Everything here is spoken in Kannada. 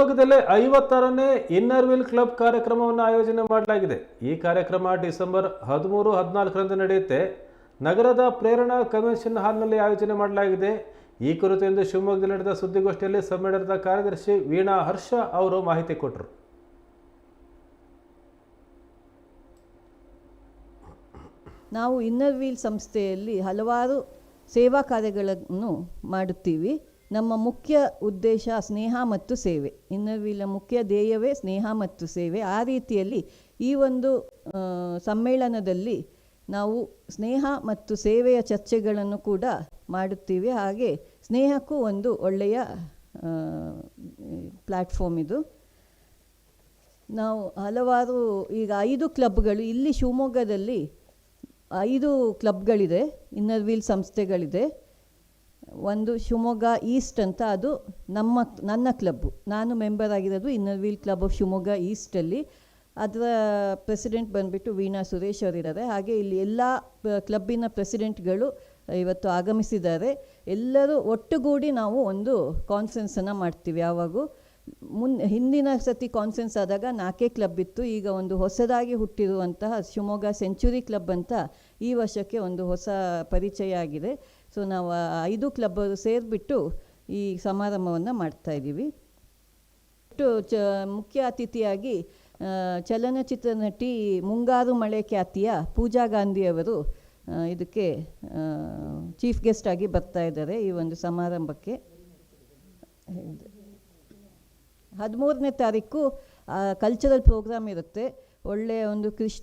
ಶಿವಮೊಗ್ಗದಲ್ಲಿ ಐವತ್ತಾರನೇ ಇನ್ನರ್ ವೀಲ್ ಕ್ಲಬ್ ಕಾರ್ಯಕ್ರಮವನ್ನು ಆಯೋಜನೆ ಮಾಡಲಾಗಿದೆ. ಈ ಕಾರ್ಯಕ್ರಮ ಡಿಸೆಂಬರ್ ಹದಿಮೂರು ಹದಿನಾಲ್ಕರಂದು ನಡೆಯುತ್ತೆ. ನಗರದ ಪ್ರೇರಣಾ ಕನ್ವೆನ್ಷನ್ ಹಾಲ್ನಲ್ಲಿ ಆಯೋಜನೆ ಮಾಡಲಾಗಿದೆ. ಈ ಕುರಿತು ಇಂದು ಶಿವಮೊಗ್ಗದಲ್ಲಿ ನಡೆದ ಸುದ್ದಿಗೋಷ್ಠಿಯಲ್ಲಿ ಸಮ್ಮೇಳನದ ಕಾರ್ಯದರ್ಶಿ ವೀಣಾ ಹರ್ಷ ಅವರು ಮಾಹಿತಿ ಕೊಟ್ಟರು. ನಾವು ಇನ್ನರ್ ವೀಲ್ ಸಂಸ್ಥೆಯಲ್ಲಿ ಹಲವಾರು ಸೇವಾ ಕಾರ್ಯಗಳನ್ನು ಮಾಡುತ್ತೀವಿ. ನಮ್ಮ ಮುಖ್ಯ ಉದ್ದೇಶ ಸ್ನೇಹ ಮತ್ತು ಸೇವೆ. ಇನ್ನರ್ ವೀಲ್ನ ಮುಖ್ಯ ಧ್ಯೇಯವೇ ಸ್ನೇಹ ಮತ್ತು ಸೇವೆ. ಆ ರೀತಿಯಲ್ಲಿ ಈ ಒಂದು ಸಮ್ಮೇಳನದಲ್ಲಿ ನಾವು ಸ್ನೇಹ ಮತ್ತು ಸೇವೆಯ ಚರ್ಚೆಗಳನ್ನು ಕೂಡ ಮಾಡುತ್ತೀವಿ. ಹಾಗೆ ಸ್ನೇಹಕ್ಕೂ ಒಂದು ಒಳ್ಳೆಯ ಪ್ಲ್ಯಾಟ್ಫಾರ್ಮ್ ಇದು. ನಾವು ಹಲವಾರು, ಈಗ ಐದು ಕ್ಲಬ್ಗಳು, ಇಲ್ಲಿ ಶಿವಮೊಗ್ಗದಲ್ಲಿ ಐದು ಕ್ಲಬ್ಗಳಿದೆ, ಇನ್ನರ್ವೀಲ್ ಸಂಸ್ಥೆಗಳಿದೆ. ಒಂದು ಶಿವಮೊಗ್ಗ ಈಸ್ಟ್ ಅಂತ ಅದು ನಮ್ಮ, ನನ್ನ ಕ್ಲಬ್ಬು ನಾನು ಮೆಂಬರ್ ಆಗಿರೋದು inner wheel club of Shivamogga ಈಸ್ಟಲ್ಲಿ ಅದರ ಪ್ರೆಸಿಡೆಂಟ್ ಬಂದುಬಿಟ್ಟು ವೀಣಾ ಸುರೇಶ್ ಅವರಿದ್ದಾರೆ. ಹಾಗೆ ಇಲ್ಲಿ ಎಲ್ಲ ಕ್ಲಬ್ಬಿನ ಪ್ರೆಸಿಡೆಂಟ್ಗಳು ಇವತ್ತು ಆಗಮಿಸಿದ್ದಾರೆ. ಎಲ್ಲರೂ ಒಟ್ಟುಗೂಡಿ ನಾವು ಒಂದು ಕಾನ್ಫರೆನ್ಸನ್ನು ಮಾಡ್ತೀವಿ ಯಾವಾಗೂ. ಮುನ್, ಹಿಂದಿನ ಸತಿ ಕಾನ್ಫರೆನ್ಸ್ ಆದಾಗ ನಾಲ್ಕೇ ಕ್ಲಬ್ ಇತ್ತು? ಈಗ ಒಂದು ಹೊಸದಾಗಿ ಹುಟ್ಟಿರುವಂತಹ ಶಿವಮೊಗ್ಗ ಸೆಂಚುರಿ ಕ್ಲಬ್ ಅಂತ ಈ ವರ್ಷಕ್ಕೆ ಒಂದು ಹೊಸ ಪರಿಚಯ ಆಗಿದೆ. ಸೊ ನಾವು ಐದು ಕ್ಲಬ್ ಸೇರಿಬಿಟ್ಟು ಈ ಸಮಾರಂಭವನ್ನು ಮಾಡ್ತಾ ಇದ್ದೀವಿ. ಚ, ಮುಖ್ಯ ಅತಿಥಿಯಾಗಿ ಚಲನಚಿತ್ರ ನಟಿ ಮುಂಗಾರು ಮಳೆ ಖ್ಯಾತಿಯ ಪೂಜಾ ಗಾಂಧಿಯವರು ಇದಕ್ಕೆ ಚೀಫ್ ಗೆಸ್ಟ್ ಆಗಿ ಬರ್ತಾ ಇದ್ದಾರೆ ಈ ಒಂದು ಸಮಾರಂಭಕ್ಕೆ. ಹದಿಮೂರನೇ ತಾರೀಕು ಕಲ್ಚರಲ್ ಪ್ರೋಗ್ರಾಮ್ ಇರುತ್ತೆ. ಒಳ್ಳೆಯ ಒಂದು ಕೃಷ್